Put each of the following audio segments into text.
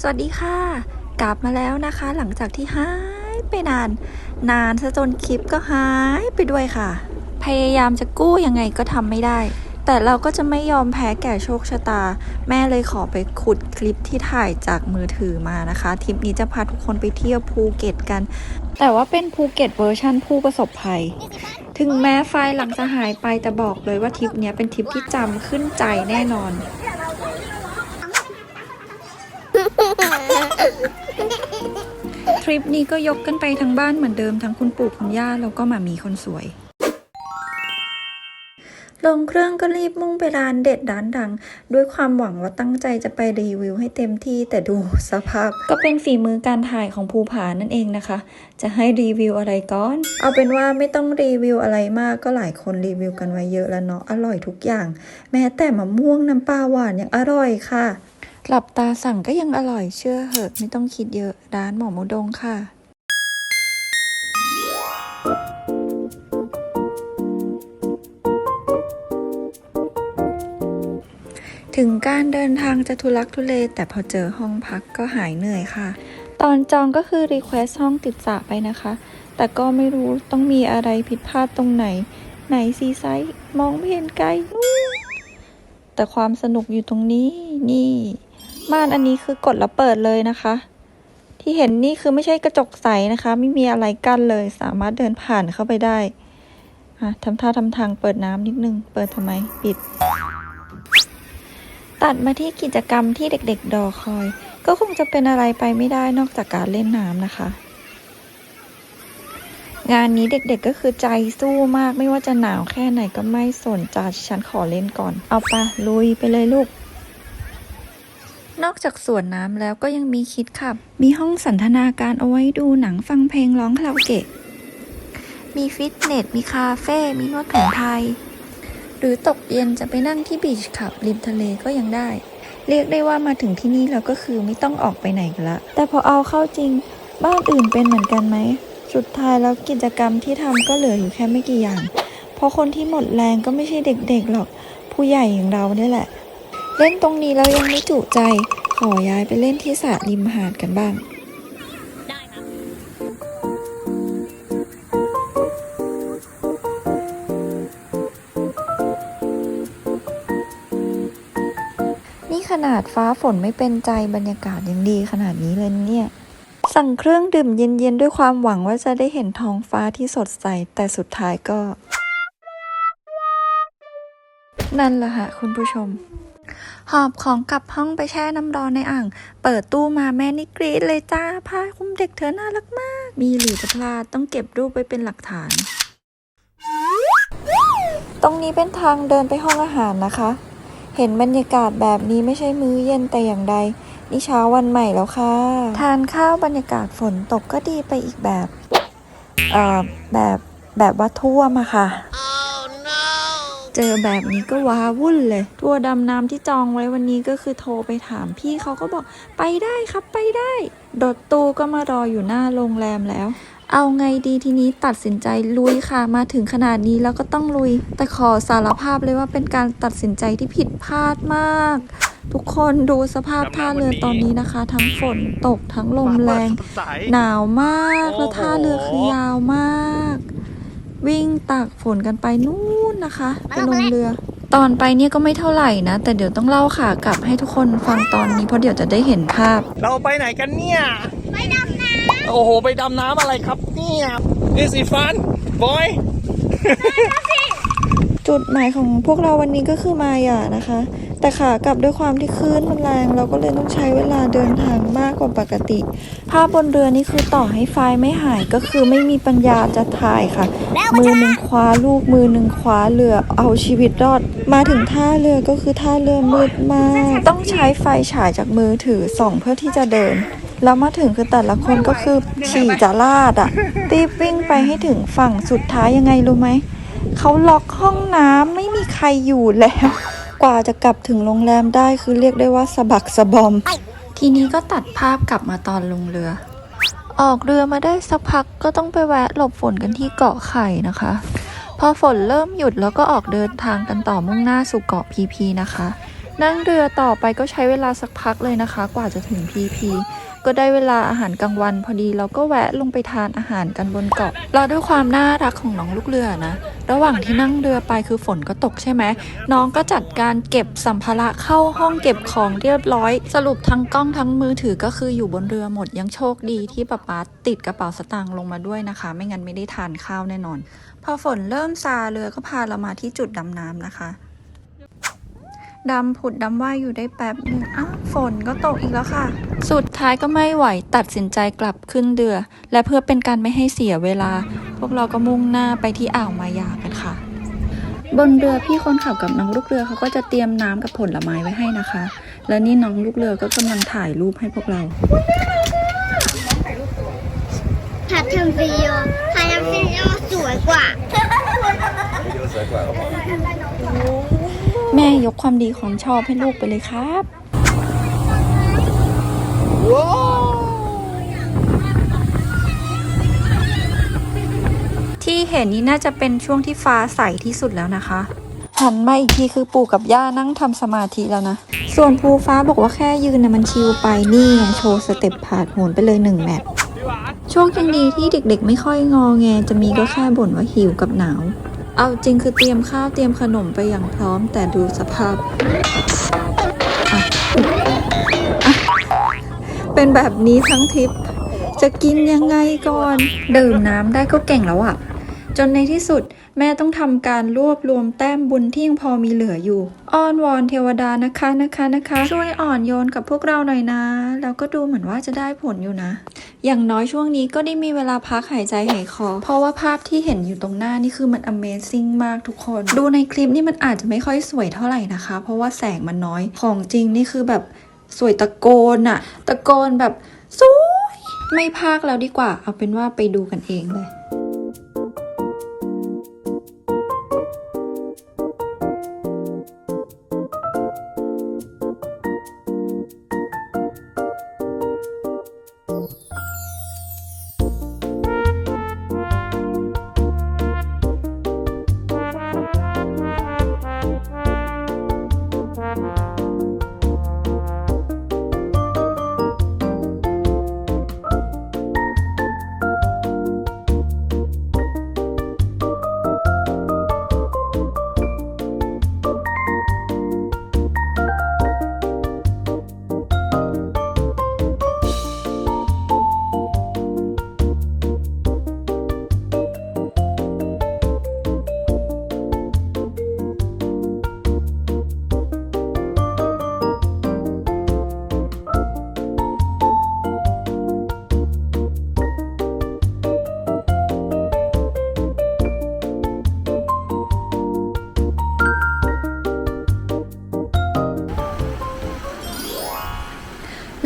สวัสดีค่ะ กลับมาแล้วนะคะ หลังจากที่หายไปนาน นานซะจนคลิปก็หายไปด้วยค่ะ พยายามจะกู้ยังไงก็ทำไม่ได้ แต่เราก็จะไม่ยอมแพ้แก่โชคชะตา แม่เลยขอไปขุดคลิปที่ถ่ายจากมือถือมานะคะทริปนี้จะพาทุกคนไปเที่ยวภูเก็ตกัน แต่ว่าเป็นภูเก็ตเวอร์ชั่นผู้ประสบภัยถึงแม้ไฟหลังจะหายไปแต่บอกเลยว่าทริปนี้เป็นทริปที่จำขึ้นใจแน่นอน ท ริปนี้ก็ยกกันไปทั้งบ้านเหมือนเดิมทั้งคุณปู่คุณย่าแล้วก็หมามีคนสวย ลงเครื่องก็รีบมุ่งไปร้านเด็ดร้านดัง ด้วยความหวังว่าตั้งใจจะไปรีวิวให้เต็มที่แต่ดูสภาพ ก็เป็นฝีมือการถ่ายของภูผานั่นเองนะคะ จะให้รีวิวอะไรก่อน เอาเป็นว่าไม่ต้องรีวิวอะไรมากก็หลายคนรีวิวกันไว้เยอะแล้วเนาะอร่อยทุกอย่าง แม้แต่มะม่วงน้ำปลาหวานยังอร่อยค่ะ หลับตาสั่งก็ยังอร่อยเชื่อเหอะไม่ต้องคิดเยอะ ร้านหมอมูดงค่ะ ถึงการเดินทางจะทุลักทุเล แต่พอเจอห้องพักก็หายเหนื่อยค่ะ ตอนจองก็คือรีเควสห้องติดสระไปนะคะ แต่ก็ไม่รู้ต้องมีอะไรผิดพลาดตรงไหน ไหนซีไซส์มองไม่เห็นไกลแต่ความสนุกอยู่ตรงนี้นี่ ม่านอันนี้คือกดแล้วเปิดเลยนะคะ ที่เห็นนี่คือไม่ใช่กระจกใสนะคะ ไม่มีอะไรกั้นเลย สามารถเดินผ่านเข้าไปได้ทำท่าทำทางเปิดน้ำนิดนึง เปิดทำไม ปิด ตัดมาที่กิจกรรมที่เด็กๆรอคอย ก็คงจะเป็นอะไรไปไม่ได้นอกจากการเล่นน้ำนะคะ งานนี้เด็กๆก็คือใจสู้มากไม่ว่าจะหนาวแค่ไหนก็ไม่สนใจฉันขอเล่นก่อน เอาปะลุยไปเลยลูก นอกจากสวนน้ำแล้วก็ยังมีคิดขับ มีห้องสันทนาการเอาไว้ดูหนังฟังเพลงร้องคาราโอเกะ มีฟิตเนส มีคาเฟ่ มีนวดแผนไทย หรือตกเย็นจะไปนั่งที่บีชคลับริมทะเลก็ยังได้ เรียกได้ว่ามาถึงที่นี่แล้วก็คือไม่ต้องออกไปไหนกันละ แต่พอเอาเข้าจริง บ้านอื่นเป็นเหมือนกันไหม สุดท้ายแล้วกิจกรรมที่ทำก็เหลืออยู่แค่ไม่กี่อย่าง เพราะคนที่หมดแรงก็ไม่ใช่เด็กๆหรอก ผู้ใหญ่อย่างเราเนี่ยแหละ เล่นตรงนี้แล้วยังไม่จุใจ ขอย้ายไปเล่นที่สระริมหาดกันบ้างได้ครับนี่ขนาดฟ้าฝนไม่เป็นใจบรรยากาศยังดีขนาดนี้เลยเนี่ย สั่งเครื่องดื่มเย็นๆด้วยความหวังว่าจะได้เห็นท้องฟ้าที่สดใส แต่สุดท้ายก็ นั่นแหละค่ะคุณผู้ชม หอบของกลับห้องไปแช่น้ำร้อนในอ่าง เปิดตู้มาแม่นี่กรี๊ดเลยจ้า ผ้าคลุมเด็กเธอน่ารักมาก มีหรือจะพลาดต้องเก็บรูปไว้เป็นหลักฐาน ตรงนี้เป็นทางเดินไปห้องอาหารนะคะ เห็นบรรยากาศแบบนี้ไม่ใช่มื้อเย็นแต่อย่างใด นี่เช้าวันใหม่แล้วค่ะ ทานข้าวบรรยากาศฝนตกก็ดีไปอีกแบบ เอ่อ แบบแบบว่าท่วมอะค่ะ เจอแบบนี้ก็ว้าวุ่นเลย ทัวร์ดำน้ำที่จองไว้วันนี้ก็คือโทรไปถามพี่เขาก็บอกไปได้ครับไปได้รถตู้ก็มารออยู่หน้าโรงแรมแล้ว เอาไงดีทีนี้ตัดสินใจลุยค่ะมาถึงขนาดนี้แล้วก็ต้องลุย แต่ขอสารภาพเลยว่าเป็นการตัดสินใจที่ผิดพลาดมาก ทุกคนดูสภาพท่าเรือตอนนี้นะคะ ทั้งฝนตกทั้งลมแรง หนาวมากแล้วท่าเรือคือยาวมาก วิ่งตากฝนกันไปนู่นนะคะไปลงเรือ ตอนไปเนี่ยก็ไม่เท่าไหร่นะ แต่เดี๋ยวต้องเล่าค่ะกลับให้ทุกคนฟังตอนนี้เพราะเดี๋ยวจะได้เห็นภาพ เราไปไหนกันเนี่ย ไปดำน้ำโอ้โห ไปดำน้ำอะไรครับเนี่ย This is fun boy จุดหมายของพวกเราวันนี้ก็คือมายานะคะแต่ขากลับด้วยความที่คลื่นมันแรง เราก็เลยต้องใช้เวลาเดินทางมากกว่าปกติ ภาพบนเรือนี่คือต่อให้ไฟล์ไม่หายก็คือไม่มีปัญญาจะถ่ายค่ะ มือหนึ่งคว้าลูกมือหนึ่งคว้าเรือเอาชีวิตรอด มาถึงท่าเรือก็คือท่าเรือมืดมาก ต้องใช้ไฟฉายจากมือถือส่องเพื่อที่จะเดินแล้วมาถึงคือแต่ละคนก็คือฉี่จะลาดอะรีบวิ่งไปให้ถึงฝั่งสุดท้ายยังไงรู้ไหมเขาล็อกห้องน้ำไม่มีใครอยู่แล้ว กว่าจะกลับถึงโรงแรมได้คือเรียกได้ว่าสะบักสะบอม ทีนี้ก็ตัดภาพกลับมาตอนลงเรือ ออกเรือมาได้สักพักก็ต้องไปแวะหลบฝนกันที่เกาะไข่นะคะ พอฝนเริ่มหยุดแล้วก็ออกเดินทางกันต่อมุ่งหน้าสู่เกาะพีพีนะคะ นั่งเรือต่อไปก็ใช้เวลาสักพักเลยนะคะ กว่าจะถึงพีพี ก็ได้เวลาอาหารกลางวัน พอดีเราก็แวะลงไปทานอาหารกันบนเกาะเราด้วยความน่ารักของน้องลูกเรือนะ ระหว่างที่นั่งเรือไปคือฝนก็ตกใช่ไหมน้องก็จัดการเก็บสัมภาระเข้าห้องเก็บของเรียบร้อย สรุปทั้งกล้องทั้งมือถือก็คืออยู่บนเรือหมดยังโชคดีที่ป๊าป๊าติดกระเป๋าสตางค์ลงมาด้วยนะคะ ไม่งั้นไม่ได้ทานข้าวแน่นอน พอฝนเริ่มซาเรือก็พาเรามาที่จุดดำน้ำนะคะ ดำผุดดำว่ายอยู่ได้แป๊บหนึ่งอ้าวฝนก็ตกอีกแล้วค่ะ สุดท้ายก็ไม่ไหวตัดสินใจกลับขึ้นเรือ และเพื่อเป็นการไม่ให้เสียเวลา พวกเราก็มุ่งหน้าไปที่อ่าวมายากันค่ะ บนเรือพี่คนขับกับน้องลูกเรือเขาก็จะเตรียมน้ำกับผลไม้ไว้ให้นะคะ และนี่น้องลูกเรือก็กำลังถ่ายรูปให้พวกเราถ่ายทำวิดีโอถ่ายทำวิดีโอสวยกว่า แม่ยกความดีความชอบให้ลูกไปเลยครับที่เห็นนี่น่าจะเป็นช่วงที่ฟ้าใสที่สุดแล้วนะคะ หันมาอีกทีคือปู่กับย่านั่งทำสมาธิแล้วนะ ส่วนภูฟ้าบอกว่าแค่ยืนนะมันชิลไปนี่ไงโชว์สเต็ปผาดโหนไปเลยหนึ่งแมตช์โชคยังดีที่เด็กๆ ไม่ค่อยงอแงจะมีก็แค่บ่นว่าหิวกับหนาว เอาจริงคือเตรียมข้าวเตรียมขนมไปอย่างพร้อม แต่ดูสภาพ เป็นแบบนี้ทั้งทริป จะกินยังไงก่อน ดื่มน้ำได้ก็เก่งแล้วอะ จนในที่สุด แม่ต้องทำการรวบรวมแต้มบุญที่ยังพอมีเหลืออยู่ อ้อนวอนเทวดานะคะนะคะนะคะ ช่วยอ่อนโยนกับพวกเราหน่อยนะ แล้วก็ดูเหมือนว่าจะได้ผลอยู่นะ อย่างน้อยช่วงนี้ก็ได้มีเวลาพักหายใจหายคอ เพราะว่าภาพที่เห็นอยู่ตรงหน้านี่คือมัน Amazing มากทุกคน ดูในคลิปนี่มันอาจจะไม่ค่อยสวยเท่าไหร่นะคะ เพราะว่าแสงมันน้อย ของจริงนี่คือแบบสวยตะโกนอะตะโกนแบบสวยไม่พากแล้วดีกว่า เอาเป็นว่าไปดูกันเองเลย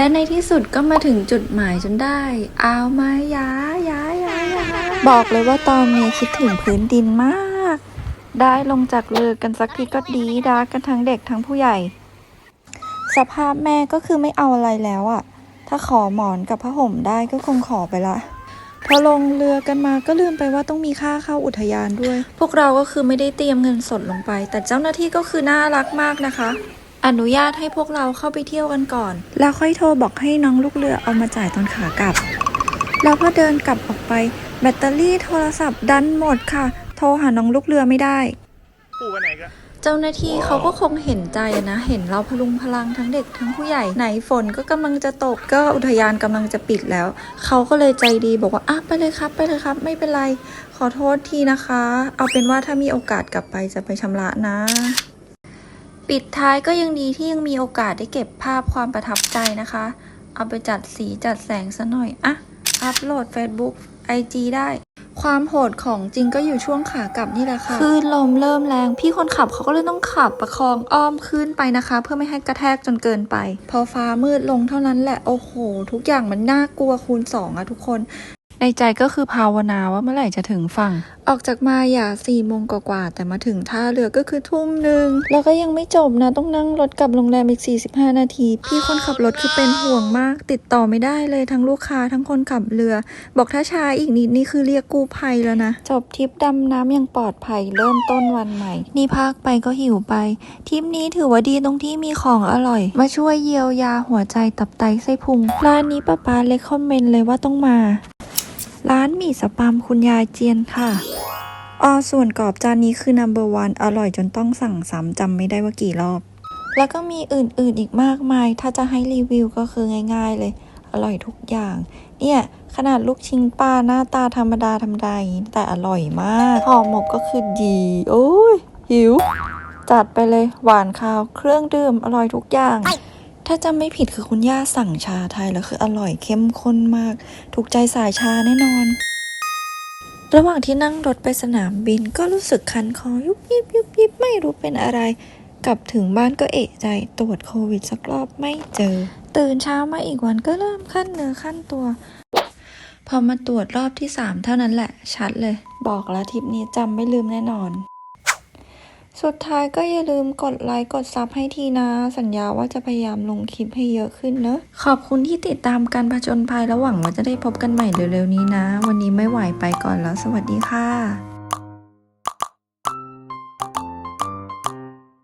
และในที่สุดก็มาถึงจุดหมายจนได้ เอาไม้ยายายายาบอกเลยว่าตอนนี้คิดถึงพื้นดินมาก ได้ลงจากเรือกันสักทีก็ดีดากันทั้งเด็กทั้งผู้ใหญ่ สภาพแม่ก็คือไม่เอาอะไรแล้วอะถ้าขอหมอนกับผ้าห่มได้ก็คงขอไปละพอลงเรือกันมาก็ลืมไปว่าต้องมีค่าเข้าอุทยานด้วย พวกเราก็คือไม่ได้เตรียมเงินสดลงไป แต่เจ้าหน้าที่ก็คือน่ารักมากนะคะ อนุญาตให้พวกเราเข้าไปเที่ยวกันก่อน แล้วค่อยโทรบอกให้น้องลูกเรือเอามาจ่ายตอนขากลับ แล้วพอเดินกลับออกไป แบตเตอรี่โทรศัพท์ดันหมดค่ะ โทรหาน้องลูกเรือไม่ได้ ปู่ไปไหนกันเจ้าหน้าที่เขาก็คงเห็นใจนะ เห็นเราพลุงพลังทั้งเด็กทั้งผู้ใหญ่ไหนฝนก็กำลังจะตกก็อุทยานกำลังจะปิดแล้ว เขาก็เลยใจดีบอกว่าอะไปเลยครับ ไปเลยครับ ไม่เป็นไร ขอโทษทีนะคะ เอาเป็นว่าถ้ามีโอกาสกลับไปจะไปชำระนะ ปิดท้ายก็ยังดีที่ยังมีโอกาสได้เก็บภาพความประทับใจนะคะ เอาไปจัดสีจัดแสงซะหน่อยอะอัพโหลด Facebook IG ได้ ความโหดของจริงก็อยู่ช่วงขากลับนี่แหละค่ะคลื่นลมเริ่มแรง พี่คนขับเขาก็เลยต้องขับประคองอ้อมขึ้นไปนะคะ เพื่อไม่ให้กระแทกจนเกินไป พอฟ้ามืดลงเท่านั้นแหละ โอ้โห ทุกอย่างมันน่ากลัวคูณสองอะทุกคน ในใจก็คือภาวนาว่าเมื่อไหร่จะถึงฝั่ง ออกจากมาอย่าสี่โมงกว่าๆแต่มาถึงท่าเรือก็คือทุ่มหนึ่งแล้วก็ยังไม่จบนะต้องนั่งรถกลับโรงแรมอีก 45 นาที พี่คนขับรถคือเป็นห่วงมาก ติดต่อไม่ได้เลยทั้งลูกค้าทั้งคนขับเรือ บอกถ้าช้าอีกนิดนี่คือเรียกกู้ภัยแล้วนะจบทริปดำน้ำอย่างปลอดภัยเริ่มต้นวันใหม่ นี่ภาคไปก็หิวไปทริปนี้ถือว่าดีตรงที่มีของอร่อย มาช่วยเยียวยาหัวใจตับไตไส้พุงร้านนี้ป้าป๊าเล็กคอมเมนต์เลยว่าต้องมา ร้านหมี่สปัมคุณยายเจียนค่ะออส่วนกรอบจานนี้คือ number one อร่อยจนต้องสั่งซ้ำจำไม่ได้ว่ากี่รอบ แล้วก็มีอื่นๆอีกมากมาย ถ้าจะให้รีวิวก็คือง่าย ๆ เลย อร่อยทุกอย่าง เนี่ยขนาดลูกชิ้นปลาหน้าตาธรรมดาธรรมดาอย่างนี้แต่อร่อยมากห่อหมกก็คือดี โอ้ยหิว จัดไปเลยหวานข้าวเครื่องดื่มอร่อยทุกอย่าง ถ้าจำไม่ผิดคือคุณย่าสั่งชาไทยแล้วคืออร่อยเข้มข้นมาก ถูกใจสายชาแน่นอน ระหว่างที่นั่งรถไปสนามบินก็รู้สึกคันคอยุบยิบยุบยิบไม่รู้เป็นอะไร กลับถึงบ้านก็เอะใจตรวจโควิดสักรอบไม่เจอ ตื่นเช้ามาอีกวันก็เริ่มขั้นเนื้อขั้นตัว พอมาตรวจรอบที่สามเท่านั้นแหละ ชัดเลย บอกแล้วทริปนี้จำไม่ลืมแน่นอน สุดท้ายก็อย่าลืมกดไลค์กดซับให้ทีนะ สัญญาว่าจะพยายามลงคลิปให้เยอะขึ้นเนอะขอบคุณที่ติดตามการผจญภัยระหวังว่าจะได้พบกันใหม่เร็วๆนี้นะ วันนี้ไม่ไหวไปก่อนแล้วสวัสดีค่ะ